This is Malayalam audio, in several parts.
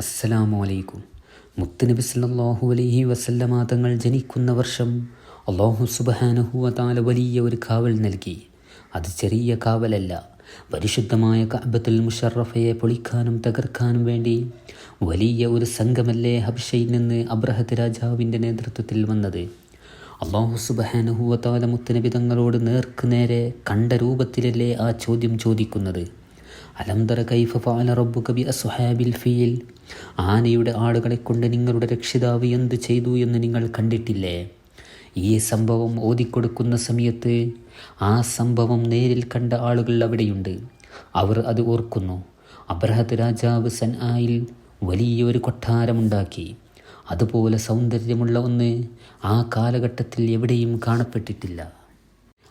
അസ്സലാമു അലൈക്കും. മുത്തുനബി സല്ലല്ലാഹു അലൈഹി വസല്ലമ തങ്ങൾ ജനിക്കുന്ന വർഷം അള്ളാഹു സുബ്ഹാനഹു വതആല വലിയ ഒരു കാവൽ നൽകി. അത് ചെറിയ കാവലല്ല പരിശുദ്ധമായ കഅബത്തുൽ മുഷറഫയെ പൊളിക്കാനും തകർക്കാനും വേണ്ടി വലിയ ഒരു സംഘമല്ലേ ഹബ്ഷയിൽ നിന്ന് അബ്രഹത്ത് രാജാവിന്റെ നേതൃത്വത്തിൽ വന്നത്. അള്ളാഹു സുബ്ഹാനഹു വതആല മുത്തുനബി തങ്ങളോട് നേർക്ക് നേരെ കണ്ട രൂപത്തിലല്ലേ ആ ചോദ്യം ചോദിക്കുന്നത്? അലംതറ കൈഫ ഫഅല റബ്ബുക ബി അസ്ഹാബിൽ ഫീൽ? ആനയുടെ ആളുകളെ കൊണ്ട് നിങ്ങളുടെ രക്ഷിതാവ് എന്തു ചെയ്തു എന്ന് നിങ്ങൾ കണ്ടിട്ടില്ലേ? ഈ സംഭവം ഓതിക്കൊടുക്കുന്ന സമയത്ത് ആ സംഭവം നേരിൽ കണ്ട ആളുകൾ അവിടെയുണ്ട്. അവർ അത് ഓർക്കുന്നു. അബ്രഹത്ത് രാജാവ് സൻആയിൽ വലിയൊരു കൊട്ടാരമുണ്ടാക്കി. അതുപോലെ സൗന്ദര്യമുള്ള ഒന്ന് ആ കാലഘട്ടത്തിൽ എവിടെയും കാണപ്പെട്ടിട്ടില്ല.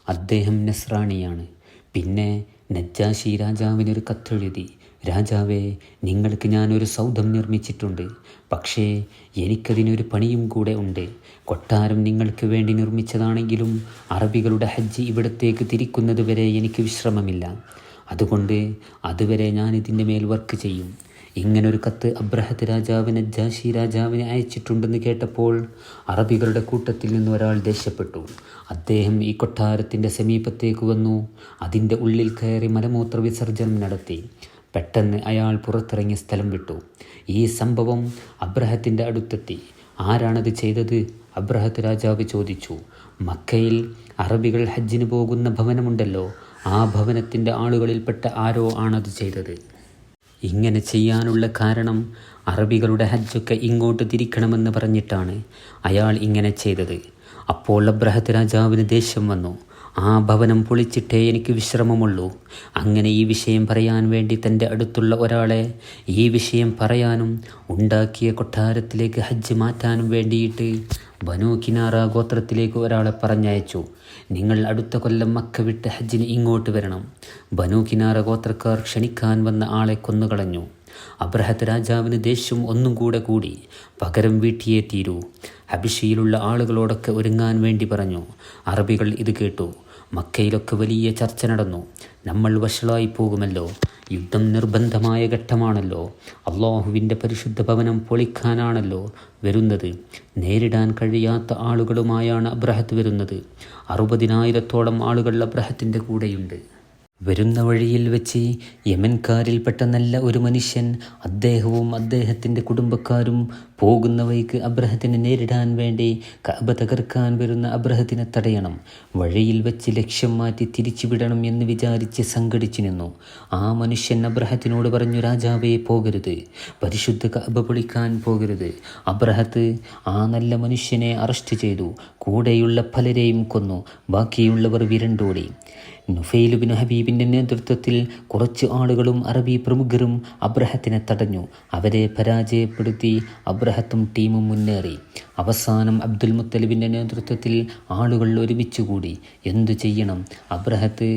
അദ്ദേഹം നസ്രാണിയാണ്. പിന്നെ നജ്ജാശി രാജാവിനൊരു കത്തെഴുതി. രാജാവേ നിങ്ങൾക്ക് ഞാനൊരു സൗധം നിർമ്മിച്ചിട്ടുണ്ട്. പക്ഷേ എനിക്കതിനൊരു പണിയും കൂടെ ഉണ്ട്. കൊട്ടാരം നിങ്ങൾക്ക് വേണ്ടി നിർമ്മിച്ചതാണെങ്കിലും അറബികളുടെ ഹജ്ജ് ഇവിടത്തേക്ക് തിരിക്കുന്നത് വരെ എനിക്ക് വിശ്രമമില്ല. അതുകൊണ്ട് അതുവരെ ഞാൻ ഇതിന്റെ മേൽ വർക്ക് ചെയ്യും. ഇങ്ങനൊരു കത്ത് അബ്രഹത്ത് രാജാവിന് ജാഷി രാജാവിനെ അയച്ചിട്ടുണ്ടെന്ന് കേട്ടപ്പോൾ അറബികളുടെ കൂട്ടത്തിൽ നിന്ന് ഒരാൾ ദേഷ്യപ്പെട്ടു. അദ്ദേഹം ഈ കൊട്ടാരത്തിന്റെ സമീപത്തേക്ക് വന്നു. അതിന്റെ ഉള്ളിൽ കയറി മലമൂത്ര വിസർജനം നടത്തി. പെട്ടെന്ന് അയാൾ പുറത്തിറങ്ങിയ സ്ഥലം വിട്ടു. ഈ സംഭവം അബ്രഹത്തിന്റെ അടുത്തെത്തി. ആരാണത് ചെയ്തത്? അബ്രഹത്ത് രാജാവ് ചോദിച്ചു. മക്കയിൽ അറബികൾ ഹജ്ജിന് പോകുന്ന ഭവനമുണ്ടല്ലോ. ആ ഭവനത്തിന്റെ ആളുകളിൽപ്പെട്ട ആരോ ആണത് ചെയ്തത്. ഇങ്ങനെ ചെയ്യാനുള്ള കാരണം അറബികളുടെ ഹജ്ജൊക്കെ ഇങ്ങോട്ട് തിരിക്കണമെന്ന് പറഞ്ഞിട്ടാണ് അയാൾ ഇങ്ങനെ ചെയ്തത്. അപ്പോൾ അബ്രഹത്ത് രാജാവിന് ദേഷ്യം വന്നു. ആ ഭവനം പൊളിച്ചിട്ടേ എനിക്ക് വിശ്രമമുള്ളൂ. അങ്ങനെ ഈ വിഷയം പറയാൻ വേണ്ടി തന്റെ അടുത്തുള്ള ഒരാളെ ഈ വിഷയം പറയാനും ഉണ്ടാക്കിയ കൊട്ടാരത്തിലേക്ക് ഹജ്ജ് മാറ്റാനും വേണ്ടിയിട്ട് ബനു കിനാറ ഗോത്രത്തിലേക്ക് ഒരാളെ പറഞ്ഞയച്ചു. നിങ്ങൾ അടുത്ത കൊല്ലം മക്ക വിട്ട് ഹജ്ജിന് ഇങ്ങോട്ട് വരണം. ബനു കിനാറ ഗോത്രക്കാർ ക്ഷണിക്കാൻ വന്ന ആളെ കൊന്നുകളഞ്ഞു. അബ്രഹത്ത് രാജാവിന് ദേഷ്യം ഒന്നും കൂടെ കൂടി പകരം വീട്ടിയേ തീരൂ. ഹബിഷയിലുള്ള ആളുകളോടൊക്കെ ഒരുങ്ങാൻ വേണ്ടി പറഞ്ഞു. അറബികൾ ഇത് കേട്ടു. മക്കയിലൊക്കെ വലിയ ചർച്ച നടന്നു. നമ്മൾ വഷളായി പോകുമല്ലോ. യുദ്ധം നിർബന്ധമായ ഘട്ടമാണല്ലോ. അള്ളാഹുവിന്റെ പരിശുദ്ധ ഭവനം പൊളിക്കാനാണല്ലോ വരുന്നത്. നേരിടാൻ കഴിയാത്ത ആളുകളുമായാണ് അബ്രഹത്ത് വരുന്നത്. അറുപതിനായിരത്തോളം ആളുകൾ അബ്രഹത്തിന്റെ കൂടെയുണ്ട്. വരുന്ന വഴിയിൽ വെച്ച് യമൻകാരിൽപ്പെട്ട നല്ല ഒരു മനുഷ്യൻ അദ്ദേഹവും അദ്ദേഹത്തിന്റെ കുടുംബക്കാരും പോകുന്ന വഴിക്ക് അബ്രഹത്തിനെ നേരിടാൻ വേണ്ടി കഅബ തകർക്കാൻ വരുന്ന അബ്രഹത്തിനെ തടയണം. വഴിയിൽ വെച്ച് ലക്ഷ്യം മാറ്റി തിരിച്ചുവിടണം എന്ന് വിചാരിച്ച് സംഘടിച്ചു നിന്നു. ആ മനുഷ്യൻ അബ്രഹത്തിനോട് പറഞ്ഞു രാജാവേ പോകരുത്. പരിശുദ്ധ കഅബ പൊളിക്കാൻ പോകരുത്. അബ്രഹത്ത് ആ നല്ല മനുഷ്യനെ അറസ്റ്റ് ചെയ്തു. കൂടെയുള്ള പലരെയും കൊന്നു. ബാക്കിയുള്ളവർ വിരണ്ടോടി. നുഫൈലുബിൻ ഹബീബിന്റെ നേതൃത്വത്തിൽ കുറച്ച് ആളുകളും അറബി പ്രമുഖരും അബ്രഹത്തിനെ തടഞ്ഞു. അവരെ പരാജയപ്പെടുത്തി അബ്രഹത്തും ടീമും മുന്നേറി. അവസാനം അബ്ദുൽ മുത്തലിബിന്റെ നേതൃത്വത്തിൽ ആളുകൾ ഒരുമിച്ചുകൂടി എന്തു ചെയ്യണം? അബ്രഹത്ത്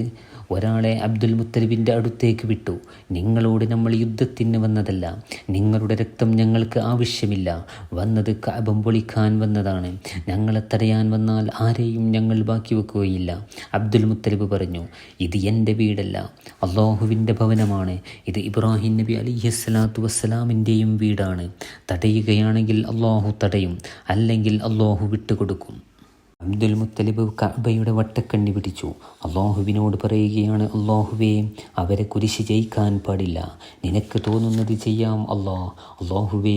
ഒരാളെ അബ്ദുൽ മുത്തലിബിന്റെ അടുത്തേക്ക് വിട്ടു. നിങ്ങളോട് നമ്മൾ യുദ്ധത്തിന് വന്നതല്ല. നിങ്ങളുടെ രക്തം ഞങ്ങൾക്ക് ആവശ്യമില്ല. വന്നത് കഅബം പൊളിക്കാൻ വന്നതാണ്. ഞങ്ങളെ തടയാൻ വന്നാൽ ആരെയും ഞങ്ങൾ ബാക്കി വെക്കുകയില്ല. അബ്ദുൽ മുത്തലിബ് പറഞ്ഞു ഇത് എന്റെ വീടല്ല. അള്ളാഹുവിന്റെ ഭവനമാണ്. ഇത് ഇബ്രാഹിം നബി അലിഹസ്ലാത്തു വസ്സലാമിന്റെയും വീടാണ്. തടയുകയാണെങ്കിൽ അള്ളാഹു തടയും. അല്ലെങ്കിൽ അള്ളാഹു വിട്ടുകൊടുക്കും. അബ്ദുൽ മുത്തലിബ് കഅബയുടെ വട്ടക്കണ്ണി പിടിച്ചു. അള്ളാഹുവിനോട് പറയുകയാണ് അള്ളാഹുവേ അവരെ കുരിശ് ജയിക്കാൻ പാടില്ല. നിനക്ക് തോന്നുന്നത് ചെയ്യാം അള്ളാ അള്ളാഹുവേ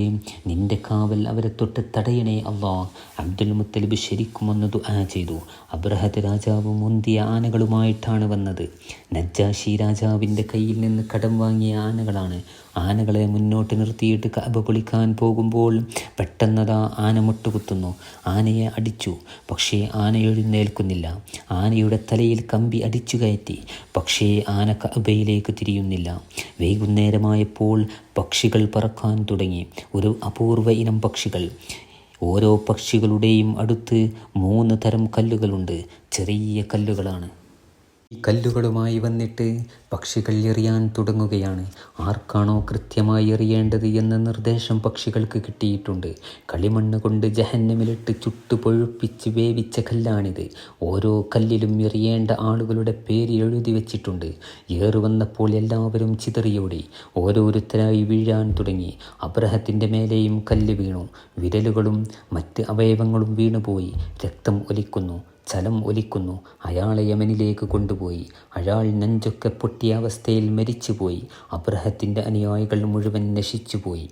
നിന്റെ കാവൽ അവരെ തൊട്ട് തടയണേ അള്ളാ അബ്ദുൽ മുത്തലിബ് ശരിക്കും ഒന്ന് ദുആ ചെയ്തു. അബ്രഹത്ത് രാജാവ് മുന്തിയ ആനകളുമായിട്ടാണ് വന്നത്. നജ്ജാഷി രാജാവിന്റെ കയ്യിൽ നിന്ന് കടം വാങ്ങിയ ആനകളാണ്. ആനകളെ മുന്നോട്ട് നിർത്തിയിട്ട് കഅബ പൊളിക്കാൻ പോകുമ്പോൾ പെട്ടെന്നതാ ആന മുട്ടുകുത്തുന്നു. ആനയെ അടിച്ചു. പക്ഷേ ആന എഴുന്നേൽക്കുന്നില്ല ആനയുടെ തലയിൽ കമ്പി അടിച്ചു കയറ്റി. പക്ഷേ ആന കബയിലേക്ക് തിരിയുന്നില്ല. വൈകുന്നേരമായപ്പോൾ പക്ഷികൾ പറക്കാൻ തുടങ്ങി. ഒരു അപൂർവ ഇനം പക്ഷികൾ. ഓരോ പക്ഷികളുടെയും അടുത്ത് മൂന്ന് തരം കല്ലുകളുണ്ട്. ചെറിയ കല്ലുകളാണ്. കല്ലുകളുമായി വന്നിട്ട് പക്ഷികൾ എറിയാൻ തുടങ്ങുകയാണ്. ആർക്കാണോ കൃത്യമായി എറിയേണ്ടത് എന്ന നിർദ്ദേശം പക്ഷികൾക്ക് കിട്ടിയിട്ടുണ്ട്. കളിമണ്ണ് കൊണ്ട് ജഹന്നമിലിട്ട് ചുട്ടുപൊഴുപ്പിച്ച് വേവിച്ച കല്ലാണിത്. ഓരോ കല്ലിലും എറിയേണ്ട ആളുകളുടെ പേര് എഴുതി വച്ചിട്ടുണ്ട്. ഏറ് വന്നപ്പോൾ എല്ലാവരും ചിതറിയോടി. ഓരോരുത്തരായി വീഴാൻ തുടങ്ങി. അബ്രഹത്തിന്റെ മേലെയും കല്ല് വീണു. വിരലുകളും മറ്റ് അവയവങ്ങളും വീണുപോയി. രക്തം ഒലിക്കുന്നു. ചലം ഒലിക്കുന്നു. അയാളെ യമനിലേക്ക് കൊണ്ടുപോയി. അയാൾ നെഞ്ചൊക്കെ പൊട്ടിയ അവസ്ഥയിൽ മരിച്ചുപോയി. അബ്രഹത്തിന്റെ അനുയായികൾ മുഴുവൻ നശിച്ചുപോയി.